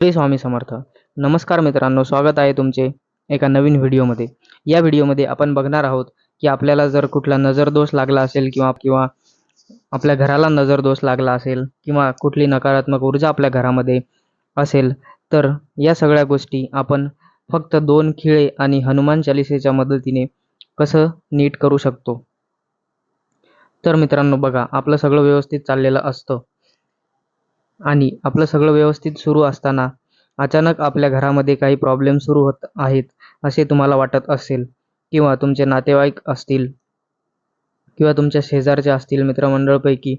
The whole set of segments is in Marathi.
श्री स्वामी समर्थ. नमस्कार मित्रांनो स्वागत आहे तुमचे एका नवीन व्हिडिओमध्ये. या व्हिडिओमध्ये आपण बघणार आहोत की आपल्याला जर कुठला नजरदोष लागला असेल किंवा किंवा आपल्या घराला नजरदोष लागला असेल किंवा कुठली नकारात्मक ऊर्जा आपल्या घरामध्ये असेल तर या सगळ्या गोष्टी आपण फक्त दोन खिळे आणि हनुमान चालिसेच्या मदतीने कसं नीट करू शकतो. तर मित्रांनो बघा आपलं सगळं व्यवस्थित चाललेलं असतं. आणि आपलं सगळं व्यवस्थित सुरू असताना अचानक आपल्या घरामध्ये काही प्रॉब्लेम सुरू होत आहेत असे तुम्हाला वाटत असेल किंवा तुमचे नातेवाईक असतील किंवा तुमच्या शेजारचे असतील मित्रमंडळपैकी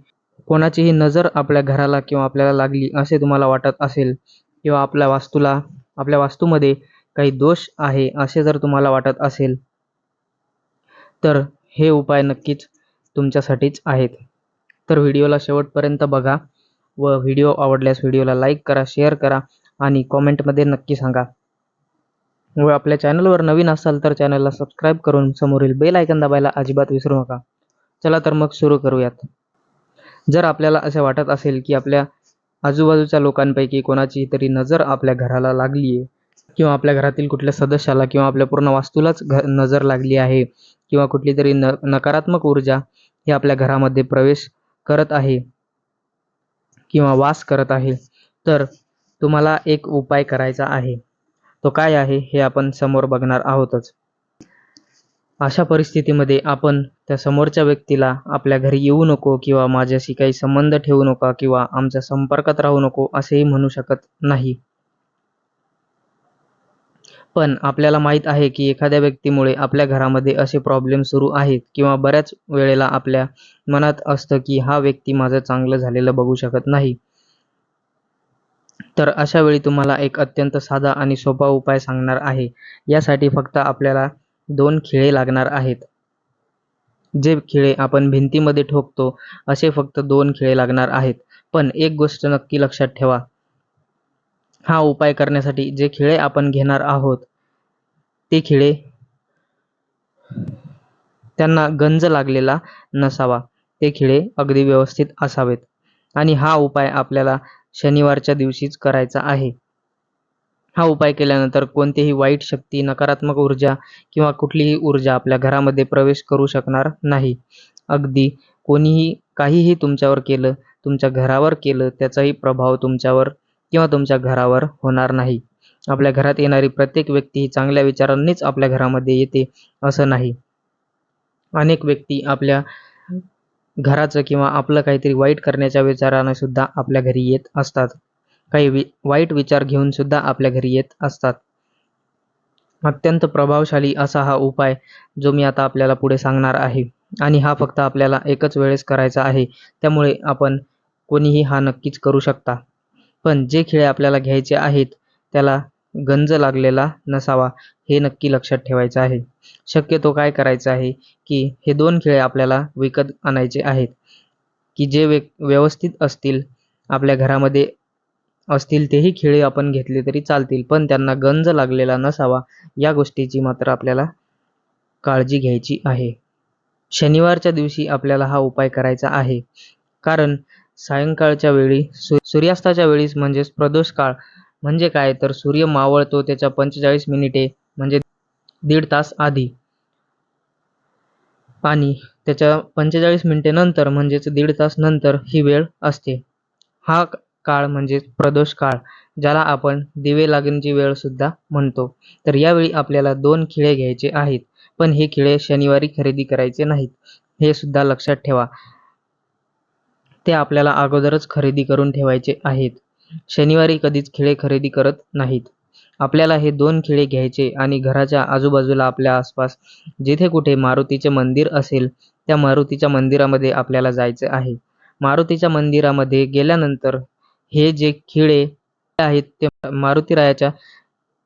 कोणाचीही नजर आपल्या घराला किंवा आपल्याला लागली असे तुम्हाला वाटत असेल किंवा आपल्या वास्तूला आपल्या वास्तूमध्ये काही दोष आहे असे जर तुम्हाला वाटत असेल तर हे उपाय नक्कीच तुमच्यासाठीच आहेत. तर व्हिडिओला शेवटपर्यंत बघा. व व्हिडिओ आवडल्यास व्हिडिओला लाईक करा शेअर करा आणि कॉमेंटमध्ये नक्की सांगा. व आपल्या चॅनलवर नवीन असाल तर चॅनलला सबस्क्राईब करून समोरील बेल आयकन दाबायला अजिबात विसरू नका. चला तर मग सुरू करूयात. जर आपल्याला असे वाटत असेल की आपल्या आजूबाजूच्या लोकांपैकी कोणाची तरी नजर आपल्या घराला लागली आहे किंवा आपल्या घरातील कुठल्या सदस्याला किंवा आपल्या पूर्ण वास्तूलाच घ नजर लागली आहे किंवा कुठली तरी न नकारात्मक ऊर्जा ही आपल्या घरामध्ये प्रवेश करत आहे किंवा वास करत आहे तर तुम्हाला एक उपाय करायचा आहे. तो काय आहे हे आपण समोर बघणार आहोतच. अशा परिस्थितीमध्ये आपण त्या समोरच्या व्यक्तीला आपल्या घरी येऊ नको किंवा माझ्याशी काही संबंध ठेवू नका किंवा आमच्या संपर्कात राहू नको असेही म्हणू शकत नाही. पण आपल्याला माहीत आहे की एखाद्या व्यक्तीमुळे आपल्या घरामध्ये असे प्रॉब्लेम सुरू आहेत किंवा बऱ्याच वेळेला आपल्या मनात असतं की हा व्यक्ती माझं चांगलं झालेलं बघू शकत नाही. तर अशा वेळी तुम्हाला एक अत्यंत साधा आणि सोपा उपाय सांगणार आहे. यासाठी फक्त आपल्याला दोन खिळे लागणार आहेत. जे खिळे आपण भिंतीमध्ये ठोकतो असे फक्त दोन खिळे लागणार आहेत. पण एक गोष्ट नक्की लक्षात ठेवा. हा उपाय करण्यासाठी जे खिळे आपण घेणार आहोत ते खिळे त्यांना गंज लागलेला नसावा. ते खिळे अगदी व्यवस्थित असावेत. आणि हा उपाय आपल्याला शनिवारच्या दिवशीच करायचा आहे. हा उपाय केल्यानंतर कोणतीही वाईट शक्ती नकारात्मक ऊर्जा किंवा कुठलीही ऊर्जा आपल्या घरामध्ये प्रवेश करू शकणार नाही. अगदी कोणीही काहीही तुमच्यावर केलं तुमच्या घरावर केलं त्याचाही प्रभाव तुमच्यावर किंवा तुमच्या घरावर होणार नाही. आपल्या घरात येणारी प्रत्येक व्यक्ती ही चांगल्या विचारांनीच आपल्या घरामध्ये येते असं नाही. अनेक व्यक्ती आपल्या घराचं किंवा आपलं काहीतरी वाईट करण्याच्या विचारानं सुद्धा आपल्या घरी येत असतात. काही वि वाईट विचार घेऊन सुद्धा आपल्या घरी येत असतात. अत्यंत प्रभावशाली असा हा उपाय जो मी आता आपल्याला पुढे सांगणार आहे. आणि हा फक्त आपल्याला एकच वेळेस करायचा आहे. त्यामुळे आपण कोणीही हा नक्कीच करू शकता. पण जे खिळे आपल्याला घ्यायचे आहेत त्याला गंज लागलेला नसावा हे नक्की लक्षात ठेवायचं आहे. शक्यतो काय करायचं आहे की हे दोन खिळे आपल्याला विकत आणायचे आहेत. की जे वे व्यवस्थित असतील आपल्या घरामध्ये असतील तेही खिळे आपण घेतले तरी चालतील पण त्यांना गंज लागलेला नसावा या गोष्टीची मात्र आपल्याला काळजी घ्यायची आहे. शनिवारच्या दिवशी आपल्याला हा उपाय करायचा आहे. कारण सायंकाळच्या वेळी सूर्यास्ताच्या वेळीस म्हणजेच प्रदोष काळ म्हणजे काय? तर सूर्य मावळतो त्याच्या पंचेचाळीस मिनिटे म्हणजे दीड तास आधी. आणि त्याच्या पंचेचाळीस मिनिटे नंतर म्हणजेच दीड तास नंतर ही वेळ असते. हा काळ म्हणजेच प्रदोष काळ ज्याला आपण दिवे लागणची वेळ सुद्धा म्हणतो. तर यावेळी आपल्याला दोन खिळे घ्यायचे आहेत. पण हे खिळे शनिवारी खरेदी करायचे नाहीत. हे सुद्धा लक्षात ठेवा. ते आपल्याला अगोदरच खरेदी करून ठेवायचे आहेत. शनिवारी कधीच खिळे खरेदी करत नाहीत. आपल्याला हे दोन खिळे घ्यायचे आणि घराच्या आजूबाजूला आपल्या आसपास जिथे कुठे मारुतीचे मंदिर असेल त्या मारुतीच्या मंदिरामध्ये आपल्याला जायचे आहे. मारुतीच्या मंदिरामध्ये गेल्यानंतर हे जे खिळे आहेत ते मारुतीरायाच्या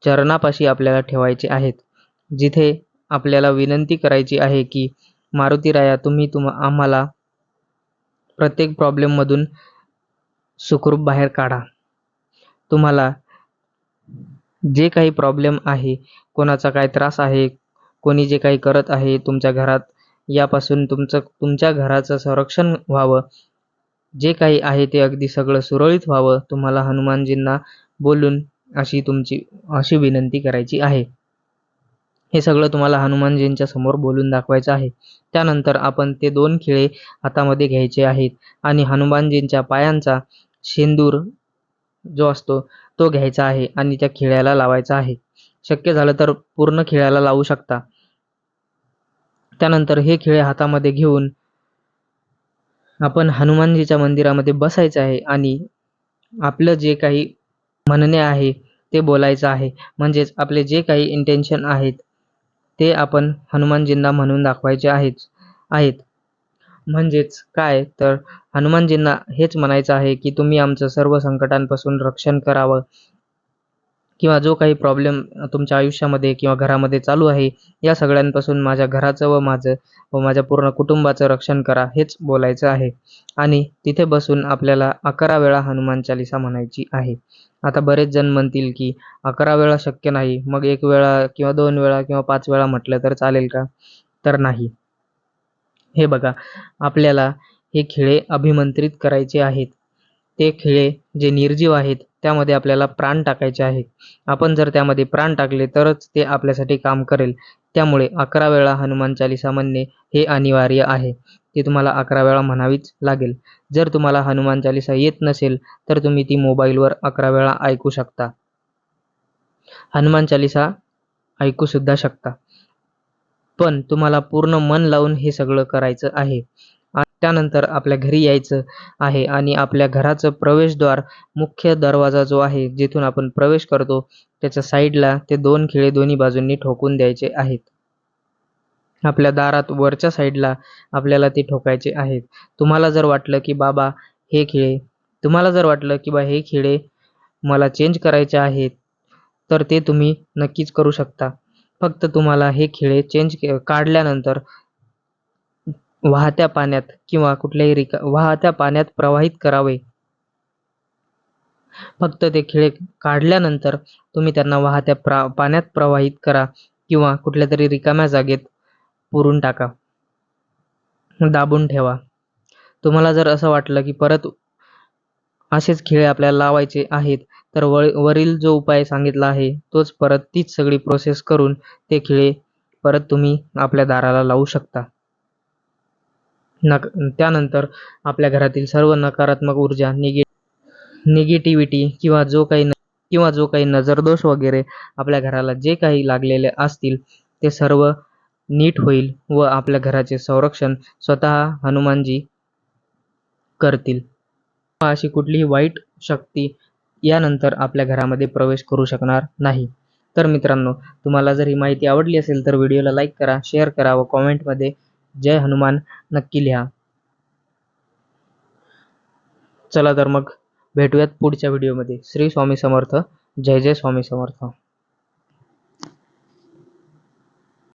चरणापाशी आपल्याला ठेवायचे आहेत. जिथे आपल्याला विनंती करायची आहे की मारुतीराया तुम्ही तुम आम्हाला प्रत्येक प्रॉब्लेममधून सुखरूप बाहेर काढा. तुम्हाला जे काही प्रॉब्लेम आहे कोणाचा काय त्रास आहे कोणी जे काही करत आहे तुमच्या घरात यापासून तुमचं तुमच्या घराचं संरक्षण व्हावं. जे काही आहे ते अगदी सगळं सुरळीत व्हावं. तुम्हाला हनुमानजींना बोलून अशी तुमची अशी विनंती करायची आहे. हे सगळं तुम्हाला हनुमानजींच्या समोर बोलून दाखवायचं आहे. त्यानंतर आपण ते दोन खिळे हातामध्ये घ्यायचे आहेत आणि हनुमानजींच्या पायांचा शेंदूर जो असतो तो घ्यायचा आहे आणि त्या खिळ्याला लावायचा आहे. शक्य झालं तर पूर्ण खिळ्याला लावू शकता. त्यानंतर हे खिळे हातामध्ये घेऊन आपण हनुमानजीच्या मंदिरामध्ये बसायचं आहे आणि आपलं जे काही म्हणणे आहे ते बोलायचं आहे. म्हणजेच आपले जे काही इंटेन्शन आहेत ते आपण हनुमानजींना म्हणून दाखवायचे आहेच आहेत. म्हणजेच काय? तर हनुमानजींना हेच म्हणायचं आहे की तुम्ही आमचं सर्व संकटांपासून रक्षण करावं. किंवा जो काही प्रॉब्लेम तुमच्या आयुष्यामध्ये किंवा घरामध्ये चालू आहे या सगळ्यांपासून माझ्या घराचं व माझं व माझ्या पूर्ण कुटुंबाचं रक्षण करा हेच बोलायचं आहे. आणि तिथे बसून आपल्याला अकरा वेळा हनुमान चालिसा म्हणायची आहे. आता बरेच जण म्हणतील की अकरा वेळा शक्य नाही मग एक वेळा किंवा दोन वेळा किंवा पाच वेळा म्हटलं तर चालेल का? तर नाही. हे बघा आपल्याला हे खिळे अभिमंत्रित करायचे आहेत. ते खिळे जे निर्जीव आहेत त्यामध्ये आपल्याला प्राण टाकायचे आहे. आपण जर त्यामध्ये प्राण टाकले तरच ते आपल्यासाठी काम करेल. त्यामुळे अकरा वेळा हनुमान चालिसा म्हणणे हे अनिवार्य आहे. ती तुम्हाला अकरा वेळा म्हणावीच लागेल. जर तुम्हाला हनुमान चालिसा येत नसेल तर तुम्ही ती मोबाईलवर अकरा वेळा ऐकू शकता. हनुमान चालिसा ऐकू सुद्धा शकता. पण तुम्हाला पूर्ण मन लावून हे सगळं करायचं आहे. त्यानंतर आपल्या घरी यायचं आहे आणि आपल्या घराचं प्रवेशद्वार मुख्य दरवाजा जो आहे जिथून आपण प्रवेश करतो त्याच्या साईडला ते दोन खिळे दोन्ही बाजूंनी ठोकून द्यायचे आहेत. आपल्या दारात वरच्या साईडला आपल्याला ते ठोकायचे आहेत. तुम्हाला जर वाटलं की बाबा हे खिळे तुम्हाला जर वाटलं की बा हे खिळे मला चेंज करायचे आहेत तर ते तुम्ही नक्कीच करू शकता. फक्त तुम्हाला हे खिळे चेंज काढल्यानंतर वाहत्या पाण्यात किंवा कुठल्याही रिका वाहत्या पाण्यात प्रवाहित करावे. फक्त ते खिळे काढल्यानंतर तुम्ही त्यांना वाहत्या प्रा पाण्यात प्रवाहित करा किंवा कुठल्या तरी रिकाम्या जागेत पुरून टाका. दाबून ठेवा. तुम्हाला जर असं वाटलं की परत असेच खिळे आपल्याला लावायचे आहेत तर व वरील जो उपाय सांगितला आहे तोच परत तीच सगळी प्रोसेस करून ते खिळे परत तुम्ही आपल्या दाराला लावू शकता. नक त्यानंतर आपल्या घरातील सर्व नकारात्मक ऊर्जा निगे निगेटिव्हिटी किंवा जो काही न किंवा जो काही नजरदोष वगैरे आपल्या घराला जे काही लागलेले असतील ते सर्व नीट होईल व आपल्या घराचे संरक्षण स्वतः हनुमानजी करतील. अशी कुठलीही वाईट शक्ती यानंतर आपल्या घरामध्ये प्रवेश करू शकणार नाही. तर मित्रांनो तुम्हाला जर ही माहिती आवडली असेल तर व्हिडिओला लाईक करा शेअर करा व कॉमेंटमध्ये जय हनुमान नक्की लिहा. चला तर मग भेटूयात पुढच्या व्हिडिओमध्ये श्री स्वामी समर्थ. जय जय स्वामी समर्थ.